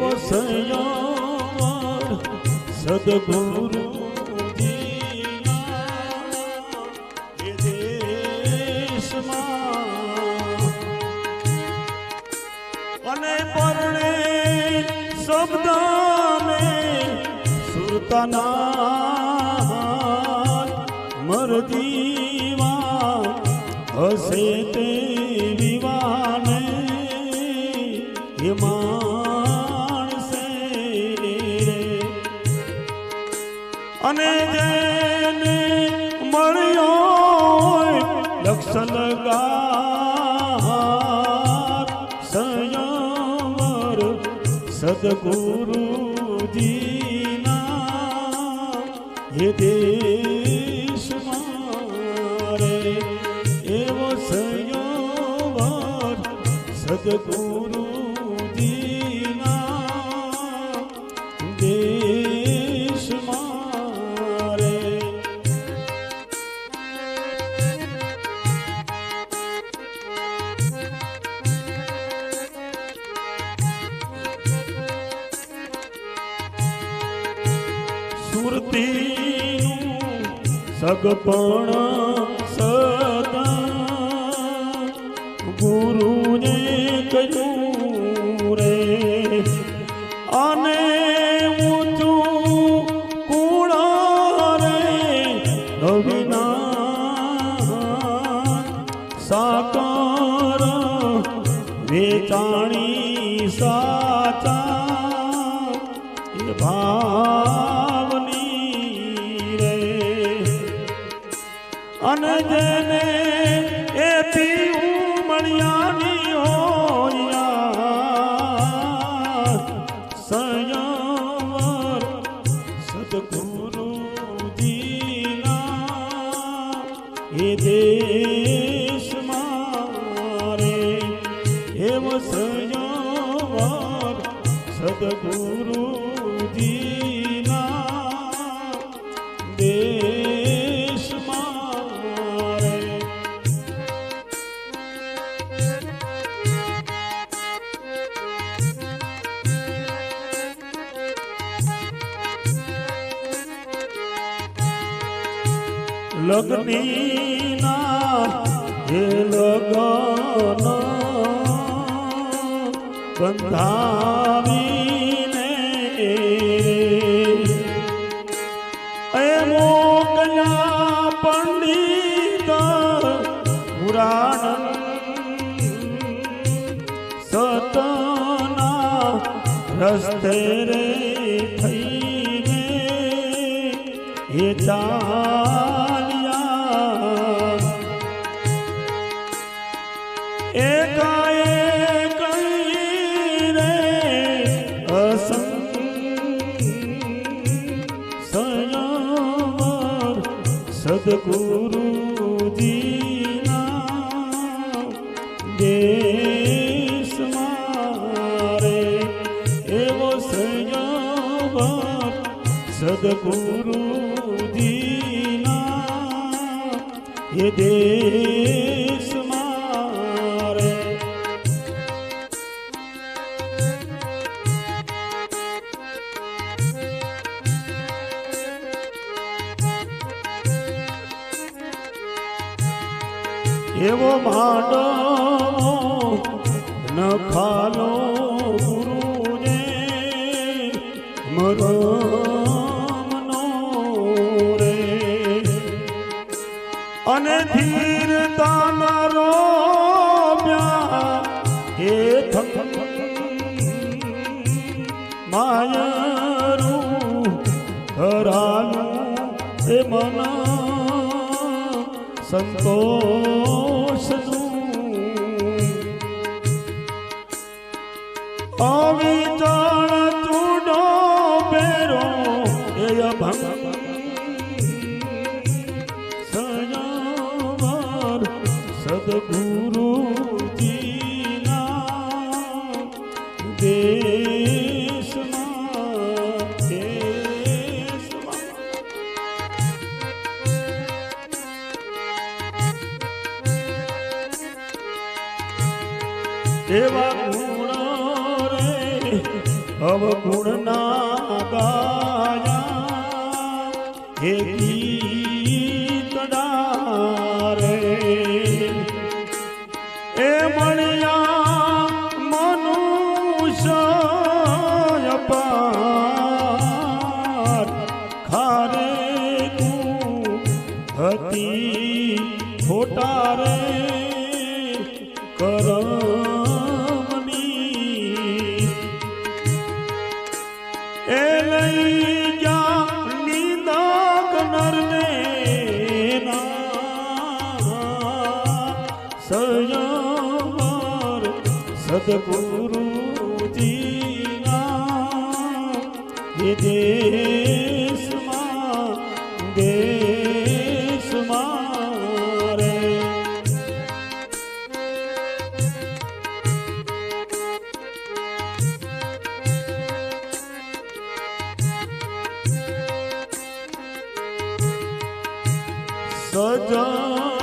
એવો સંયમ સદગુરુ અને પરણે શબ્દને સુરતના મરદીવા હશે તે સદગુરુજીના હે દેશ મારે એવો સંયમર સદગુરુજીના સુરતીનું સગપણ સદા ગુરુને કહ્યું રે. અને ઊંચું કુળ રે અવિના સાકાર વેચાણી સાચા. એ અને જેને એથી ઉમણિયાની હોયા સંયમર સદગુરુજીના એ દેશ લગ્નીના હે લગન બંધાવીને એ મોકલ્યા પંડિત પુરાણ સતના રસ્તે રે થઈને એ ચાલ્યા સદગુરુજીના એ દેશ મારે એવો માંડો ન ખાલો ગુરુને મરમનો એ મન સંતોષનું. જાણ ચૂડો પેરો એ અભંગ. સયાવર સદગુરુજીના દેશમાં અવગુણના ગાયા હે ગીતડા રે એ મળ્યા સંયમર સદગુરુજીના દેશમાં દેશમાં રે. સજન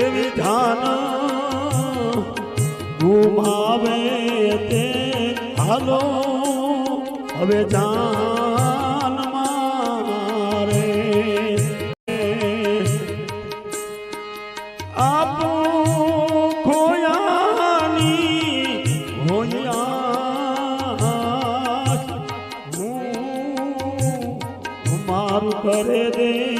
એવી ધ્યાન ગુમાવે તે હાલો. હવે જાન મારે આપો ખોયાની હોયા. મારું કરે દે.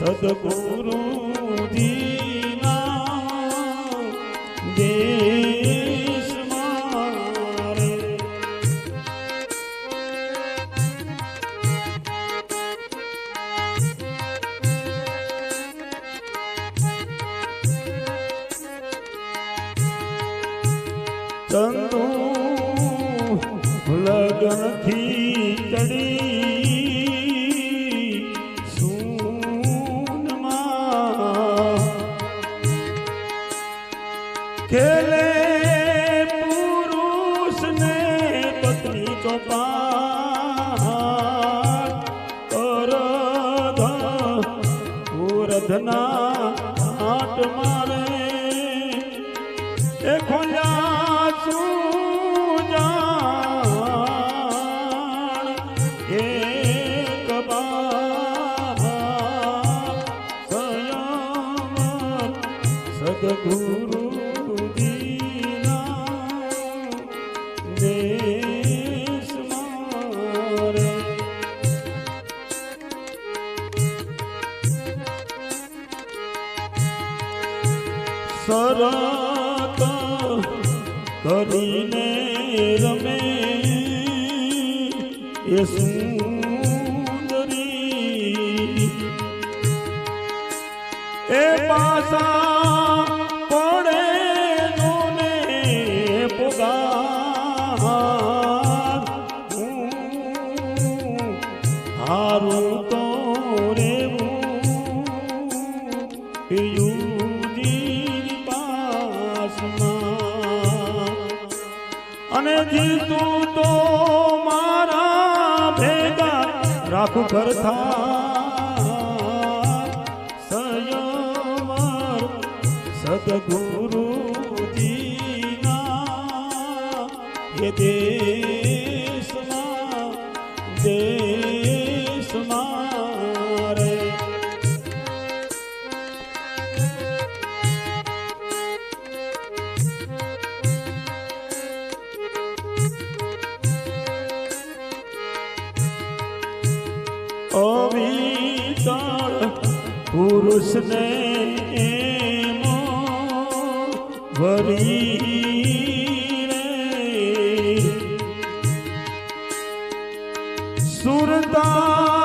સદગુરુજીના દેશમાં રે ચંદુ લગનથી ચડી શરત કરીને રમે એ સુંદરી એ પાસા અને જીતું તો મારા ભેગા રાખું ઘર થા સયવાર સદગુરુજીના એ દેવ પુરુષને એમો ભરી રે. સુરતા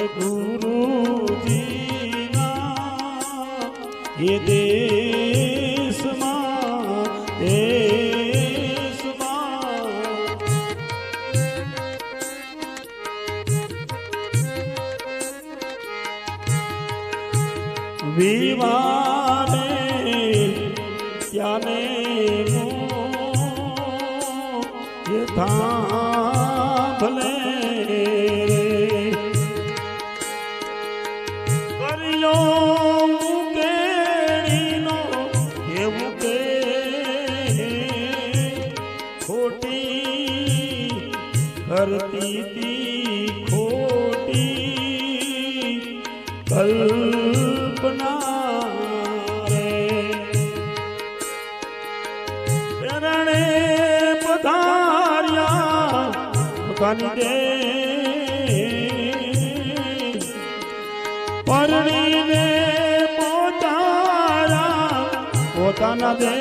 સદગુરુજીના એ દેશમાં દેશમાં વિવાને ત્યાને યથાભલે કર્યો રણે પધાર્યા. પોતાની દે પરણીને પોતારા પોતાના દે.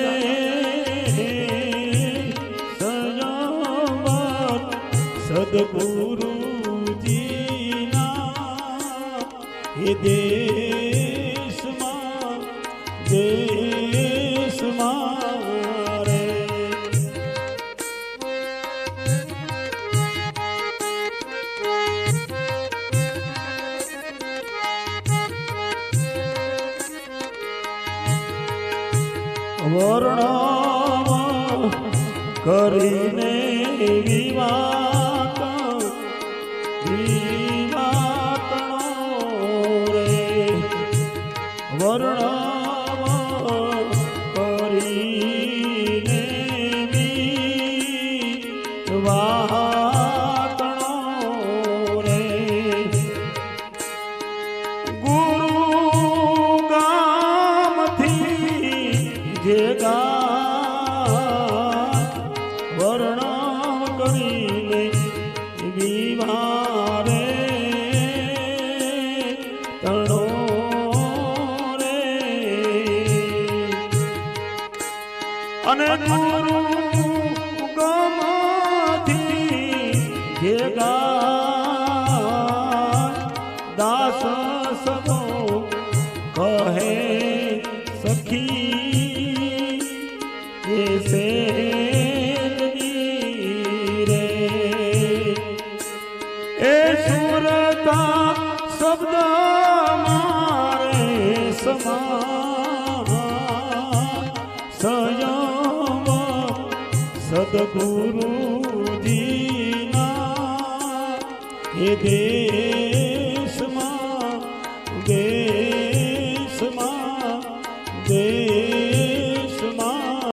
સદગુરુજીના દેશમાં દેશમાં Brother and અને ગુરુ ગમથી જે દાસ સદો કહે સખી એ સુરતા શબ્દ મારે સમા સદગુરુજીના હે દેશ